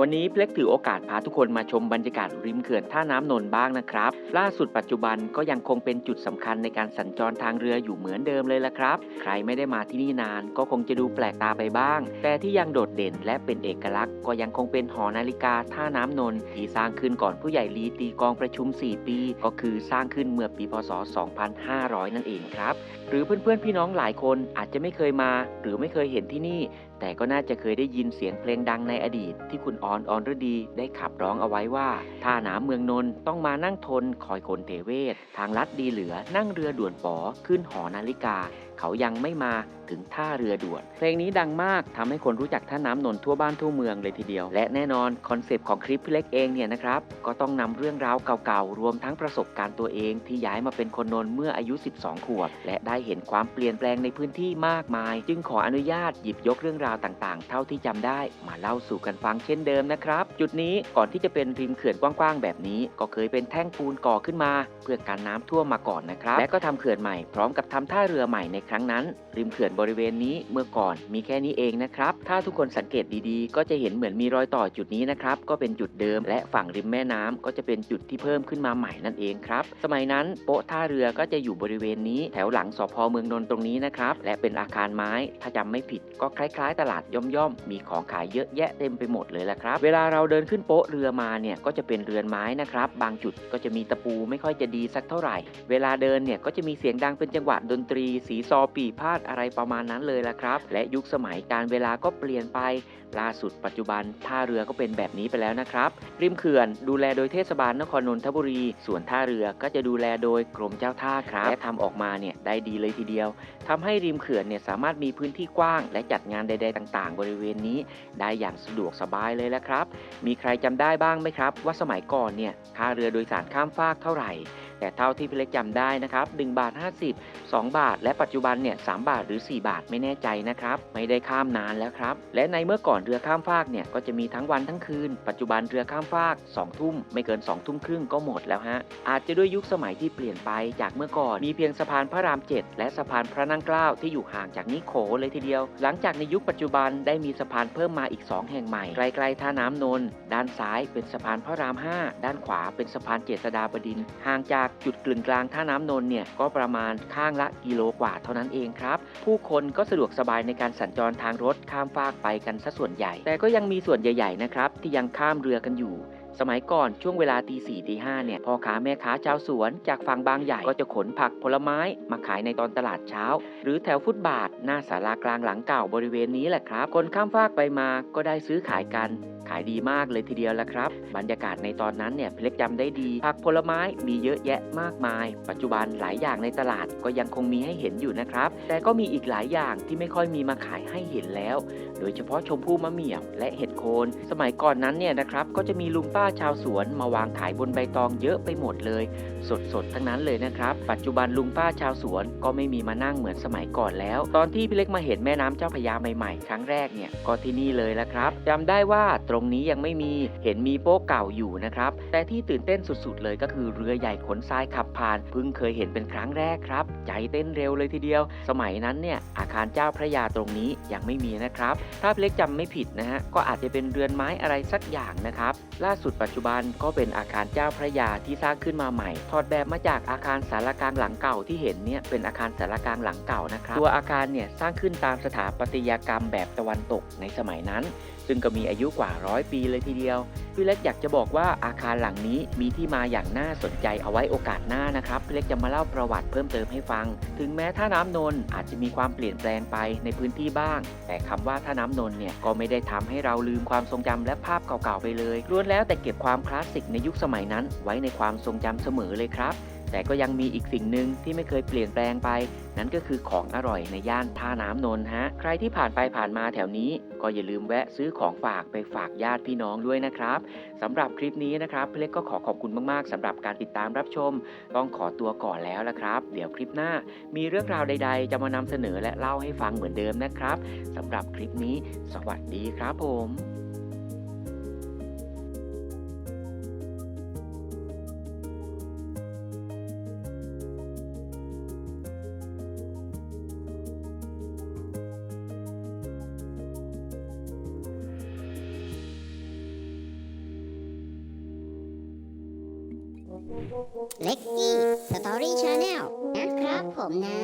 วันนี้เพล็กถือโอกาสพาทุกคนมาชมบรรยากาศริมเขื่อนท่าน้ำนนท์บ้างนะครับ ล่าสุดปัจจุบันก็ยังคงเป็นจุดสำคัญในการสัญจรทางเรืออยู่เหมือนเดิมเลยละครับ ใครไม่ได้มาที่นี่นานก็คงจะดูแปลกตาไปบ้าง แต่ที่ยังโดดเด่นและเป็นเอกลักษณ์ ก็ยังคงเป็นหอนาฬิกาท่าน้ำนนท์ที่สร้างขึ้นก่อนผู้ใหญ่ลีตีกองประชุม 4 ปี ก็คือสร้างขึ้นเมื่อปีพศ 2500 นั่นเองครับ หรือเพื่อนๆพี่น้องหลายคนอาจจะไม่เคยมา หรือไม่เคยเห็นที่นี่ แต่ก็น่าจะเคยได้ยินเสียงเพลงดังในอดีตที่คุณออนออนฤดีได้ขับร้องเอาไว้ว่าถ้าหนาเมืองนนท์ต้องมานั่งทนคอยคนเทเวศ ทางลัดดีเหลือนั่งเรือด่วนป๋อขึ้นหอนาฬิกาเขายังไม่มาถึงท่าเรือด่วน เพลงนี้ดังมากทำให้คนรู้จักท่าน้ำนนท์ทั่วบ้านทั่วเมืองเลยทีเดียว และแน่นอนคอนเซปต์ของคลิปพี่เล็กเองเนี่ยนะครับ ก็ต้องนำเรื่องราวเก่าๆ รวมทั้งประสบการณ์ตัวเอง ที่ย้ายมาเป็นคนนนท์เมื่ออายุ 12 ขวบ และได้เห็นความเปลี่ยนแปลงในพื้นที่มากมาย จึงขออนุญาตหยิบยกเรื่องราวต่างๆ เท่าที่จำได้ มาเล่าสู่กันฟังเช่นเดิมนะครับ จุดนี้ก่อนที่จะเป็นริมเขื่อนกว้างๆ แบบนี้ ก็เคยเป็นแท่งปูนก่อขึ้นมา เพื่อการน้ำท่วมมาก่อนนะครับ และก็ทำเขื่อนใหม่พร้อมกับทำท่าเรือใหม่ในครั้งนั้น ริมเขื่อนบริเวณนี้เมื่อก่อนมีแค่นี้เองนะครับ ถ้าทุกคนสังเกตดีๆ ก็จะเห็นเหมือนมีรอยต่อจุดนี้นะครับ ก็เป็นจุดเดิม และฝั่งริมแม่น้ำก็จะเป็นจุดที่เพิ่มขึ้นมาใหม่นั่นเองครับ สมัยนั้นโป๊ะท่าเรือก็จะอยู่บริเวณนี้แถวหลังสพเมืองนนท์ตรงนี้นะครับ และเป็นอาคารไม้ ถ้าจำไม่ผิดก็คล้ายๆ ตลาดย่อมๆ มีของขายเยอะแยะเต็มไปหมดเลยละครับ เวลาเราเดินขึ้นโป๊ะเรือมาเนี่ยก็จะเป็นเรือนไม้นะครับ บางจุดก็จะมีตะปูไม่ค่อยจะดีสักเท่าไหร่ เวลาเดินเนี่ยก็จะมีเสียงดังเป็นจังหวะดนตรีสีซอปีพาดอะไรประมาณนั้นเลยละครับ และยุคสมัยการเวลาก็เปลี่ยนไป ล่าสุดปัจจุบันท่าเรือก็เป็นแบบนี้ไปแล้วนะครับ ริมเขื่อนดูแลโดยเทศบาลนครนนทบุรี ส่วนท่าเรือก็จะดูแลโดยกรมเจ้าท่าครับและทำออกมาเนี่ยได้ดีเลยทีเดียวทำให้ริมเขื่อนเนี่ยสามารถมีพื้นที่กว้าง และจัดงานใด ๆ ต่าง ๆ บริเวณนี้ ได้อย่างสะดวกสบายเลยละครับ มีใครจำได้บ้างไหมครับ ว่าสมัยก่อนเนี่ยค่าเรือโดยสารข้ามฟากเท่าไหร่ แต่เท่าที่พี่เล็กจำได้นะครับ1บาท 50 2 บาท และปัจจุบันเนี่ย3บาทหรือ 4 บาทไม่แน่ใจนะครับ ไม่ได้ข้ามนานแล้วครับ และในเมื่อก่อนเรือข้ามฟากเนี่ยก็จะมีทั้งวันทั้งคืน ปัจจุบันเรือข้ามฟาก 2 ทุ่ม ไม่เกิน 2 ทุ่มครึ่งก็หมดแล้วฮะ อาจจะด้วยยุคสมัยที่เปลี่ยนไปจากเมื่อก่อนมีเพียงสะพานพระราม 7 และสะพานพระนั่งเกล้าที่อยู่ห่างจากนิโขเลยทีเดียว หลังจากในยุคปัจจุบันได้มีสะพานเพิ่มมาอีก 2 แห่งใหม่ใกล้ๆท่าน้ำนนท์ด้านซ้ายเป็นสะพานพระราม 5 ด้านขวาเป็นสะพานเจษฎาบดินห่างจากจุดกลึงกลางท่าน้ำนนเนี่ยก็ประมาณข้างละกิโลกว่าเท่านั้นเองครับ ผู้คนก็สะดวกสบายในการสัญจรทางรถข้ามฟากไปกันซะส่วนใหญ่ แต่ก็ยังมีส่วนใหญ่ๆนะครับที่ยังข้ามเรือกันอยู่สมัยก่อนช่วงเวลาตีสี่ตีห้าเนี่ยพ่อค้าแม่ค้าชาวสวน จากฝั่งบางใหญ่ก็จะขนผักผลไม้มาขายในตอนตลาดเช้า หรือแถวฟุตบาท หน้าศาลากลางหลังเก่าบริเวณนี้แหละครับ คนข้ามฟากไปมาก็ได้ซื้อขายกัน ขายดีมากเลยทีเดียวละครับ บรรยากาศในตอนนั้นเนี่ยเพล็กจำได้ดีผักผลไม้มีเยอะแยะมากมาย ปัจจุบันหลายอย่างในตลาดก็ยังคงมีให้เห็นอยู่นะครับ แต่ก็มีอีกหลายอย่างที่ไม่ค่อยมีมาขายให้เห็นแล้ว โดยเฉพาะชมพู่มะเหมี่ยวและเห็ดโคน สมัยก่อนนั้นเนี่ยนะครับก็จะมีลุงป้าชาวสวนมาวางขายบนใบตองเยอะไปหมดเลย สดๆทั้งนั้นเลยนะครับ ปัจจุบันลุงป้าชาวสวนก็ไม่มีมานั่งเหมือนสมัยก่อนแล้ว ตอนที่พี่เล็กมาเห็นแม่น้ำเจ้าพยาใหม่ๆ ครั้งแรกเนี่ยก็ที่นี่เลยละครับจำได้ว่าตรงนี้ยังไม่มีเห็นมีโป๊ะเก่าอยู่นะครับ แต่ที่ตื่นเต้นสุดๆ เลยก็คือเรือใหญ่ขนทรายขับผ่านเพิ่งเคยเห็นเป็นครั้งแรกครับ ใจเต้นเร็วเลยทีเดียว สมัยนั้นเนี่ยอาคารเจ้าพระยาตรงนี้ยังไม่มีนะครับ ถ้าพี่เล็กจำไม่ผิดนะฮะก็อาจจะเป็นเรือนไม้อะไรสักอย่างนะครับ ล่าสุดปัจจุบันก็เป็นอาคารเจ้าพระยาที่สร้างขึ้นมาใหม่ ถอดแบบมาจากอาคารสารกลางหลังเก่าที่เห็นเนี่ยเป็นอาคารสารกลางหลังเก่านะครับ ตัวอาคารเนี่ยสร้างขึ้นตามสถาปัตยกรรมแบบตะวันตกในสมัยนั้น ซึ่งก็มีอายุกว่าร้อยปีเลยทีเดียว พี่เล็กอยากจะบอกว่าอาคารหลังนี้มีที่มาอย่างน่าสนใจเอาไว้โอกาสหน้านะครับ พี่เล็กจะมาเล่าประวัติเพิ่มเติมให้ฟัง ถึงแม้ท่าน้ำนนท์อาจจะมีความเปลี่ยนแปลงไปในพื้นที่บ้าง แต่คำว่าท่าน้ำนนท์เนี่ยก็ไม่ได้ทำให้เราลืมความทรงจำและภาพเก่าๆไปเลยล้วนแล้วแต่เก็บความคลาสสิกในยุคสมัยนั้น ไว้ในความทรงจำเสมอเลยครับ แต่ก็ยังมีอีกสิ่งหนึ่งที่ไม่เคยเปลี่ยนแปลงไป นั่นก็คือของอร่อยในย่านท่าน้ำนนท์ฮะ ใครที่ผ่านไปผ่านมาแถวนี้ ก็อย่าลืมแวะซื้อของฝากไปฝากญาติพี่น้องด้วยนะครับสำหรับคลิปนี้นะครับพี่เล็กก็ขอขอบคุณมากๆสำหรับการติดตามรับชม ต้องขอตัวก่อนแล้วละครับ เดี๋ยวคลิปหน้า มีเรื่องราวใด ๆ จะมานำเสนอและเล่าให้ฟังเหมือนเดิมนะครับสำหรับคลิปนี้ สวัสดีครับผม เล็กกี้สตอรี่ชาแนลนะครับผมนะ